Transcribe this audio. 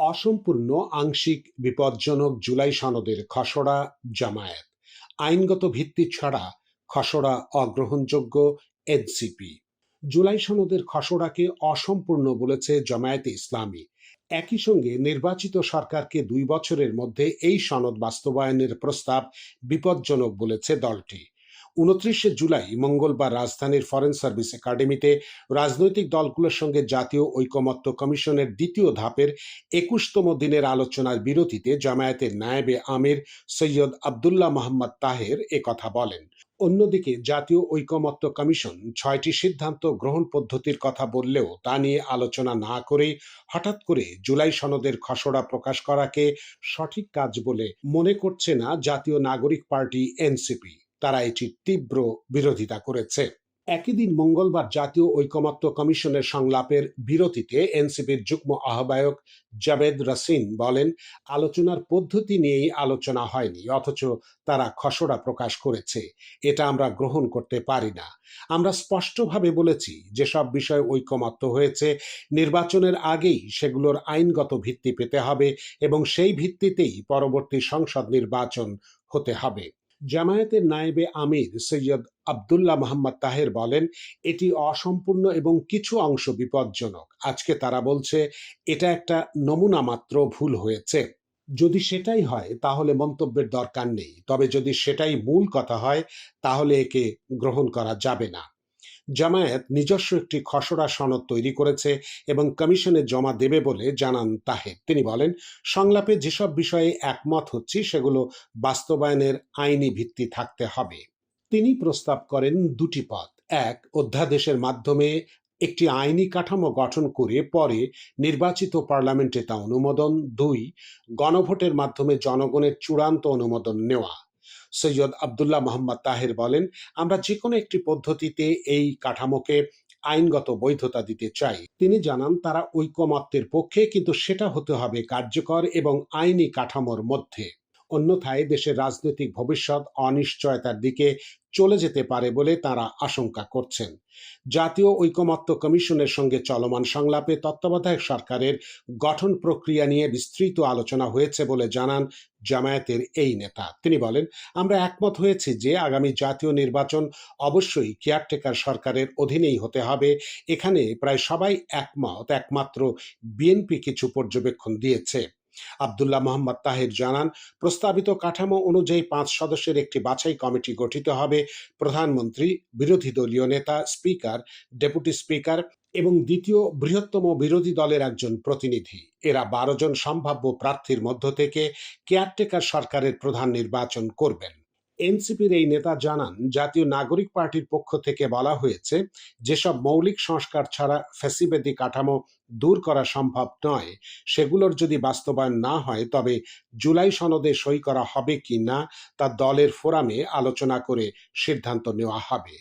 অসম্পূর্ণ আংশিক বিপজ্জনক জুলাই সনদের খসড়া জামায়াত। আইনগত ভিত্তি ছাড়া খসড়া অগ্রহণযোগ্য এনসিপি। জুলাই সনদের খসড়াকে অসম্পূর্ণ বলেছে জামায়াতে ইসলামী। একই সঙ্গে নির্বাচিত সরকারকে দুই বছরের মধ্যে এই সনদ বাস্তবায়নের প্রস্তাব বিপজ্জনক বলেছে দলটি। উনত্রিশে জুলাই, মঙ্গলবার রাজধানীর ফরেন সার্ভিস একাডেমিতে রাজনৈতিক দলগুলোর সঙ্গে জাতীয় ঐকমত্য কমিশনের দ্বিতীয় ধাপের একুশতম দিনের আলোচনার বিরতিতে জামায়াতের নায়েবে আমির সৈয়দ আবদুল্লাহ মোহাম্মদ তাহের কথা বলেন। অন্যদিকে জাতীয় ঐকমত্য কমিশন ছয়টি সিদ্ধান্ত গ্রহণ পদ্ধতির কথা বললেও তা নিয়ে আলোচনা না করে হঠাৎ করে জুলাই সনদের খসড়া প্রকাশ করাকে সঠিক কাজ বলে মনে করছে না জাতীয় নাগরিক পার্টি এনসিপি। তারা এটির তীব্র বিরোধিতা করেছে। একই দিন মঙ্গলবার জাতীয় ঐকমত্য কমিশনের সংলাপের বিরতিতে এনসিপির যুগ্ম আহ্বায়ক জাবেদ রাসিন বলেন, আলোচনার পদ্ধতি নিয়েই আলোচনা হয়নি, অথচ তারা খসড়া প্রকাশ করেছে। এটা আমরা গ্রহণ করতে পারি না। আমরা স্পষ্টভাবে বলেছি, যেসব বিষয় ঐকমত্য হয়েছে, নির্বাচনের আগেই সেগুলোর আইনগত ভিত্তি পেতে হবে এবং সেই ভিত্তিতেই পরবর্তী সংসদ নির্বাচন হতে হবে। জামায়াতের নায়েবে আমির সৈয়দ আবদুল্লাহ মোহাম্মদ তাহের বলেন, এটি অসম্পূর্ণ এবং কিছু অংশ বিপজ্জনক। আজকে তারা বলছে, এটা একটা নমুনা মাত্র ভুল হয়েছে। যদি সেটাই হয়, তাহলে মন্তব্যের দরকার নেই। তবে যদি সেটাই মূল কথা হয়, তাহলে একে গ্রহণ করা যাবে না। জামায়াত নিজস্ব একটি খসড়া সনদ তৈরি করেছে এবং কমিশনে জমা দেবে বলে জানান তাহের। তিনি বলেন, সংলাপে যেসব বিষয়ে একমত হচ্ছি, সেগুলো বাস্তবায়নের আইনি ভিত্তি থাকতে হবে। তিনি প্রস্তাব করেন দুটি পথ। এক, অধ্যাদেশের মাধ্যমে একটি আইনি কাঠামো গঠন করে পরে নির্বাচিত পার্লামেন্টে তা অনুমোদন। দুই, গণভোটের মাধ্যমে জনগণের চূড়ান্ত অনুমোদন নেওয়া। সৈয়দ আবদুল্লাহ মোহাম্মদ তাহের বলেন, আমরা যে কোনো একটি পদ্ধতিতে এই কাঠামোকে আইনগত বৈধতা দিতে চাই। তিনি জানান, তারা ঐকমত্যের পক্ষে, কিন্তু সেটা হতে হবে কার্যকর এবং আইনি কাঠামোর মধ্যে। অন্যথায় দেশের রাজনৈতিক ভবিষ্যৎ অনিশ্চয়তার দিকে চলে যেতে পারে বলে তারা আশঙ্কা করছেন। জাতীয় ঐকমত্য কমিশনের সঙ্গে চলমান সংলাপে তত্ত্বাবধায়ক সরকারের গঠন প্রক্রিয়া নিয়ে বিস্তৃত আলোচনা হয়েছে বলে জানান জামায়াতের এই নেতা। তিনি বলেন, আমরা একমত হয়েছি যে আগামী জাতীয় নির্বাচন অবশ্যই কেয়ারটেকার সরকারের অধীনেই হতে হবে। এখানে প্রায় সবাই একমত, একমাত্র বিএনপি কিছু পর্যবেক্ষণ দিয়েছে। আবদুল্লাহ মোহাম্মদ তাহের জানান, প্রস্তাবিত কাঠামো অনুযায়ী পাঁচ সদস্যের একটি বাছাই কমিটি গঠিত হবে। প্রধানমন্ত্রী, বিরোধী দলীয় নেতা, স্পিকার, ডেপুটি স্পিকার এবং দ্বিতীয় বৃহত্তম বিরোধী দলের একজন প্রতিনিধি। এরা বারো জন সম্ভাব্য প্রার্থীর মধ্য থেকে কেয়ারটেকার সরকারের প্রধান নির্বাচন করবেন। এনসিপির এই নেতা জানান, জাতীয় নাগরিক পার্টির পক্ষ থেকে বলা হয়েছে, যেসব মৌলিক সংস্কার ছাড়া ফ্যাসিবেদি কাঠামো দূর করা সম্ভব নয়, সেগুলোর যদি বাস্তবায়ন না হয়, তবে জুলাই সনদে সই করা হবে কি না তা দলের ফোরামে আলোচনা করে সিদ্ধান্ত নেওয়া হবে।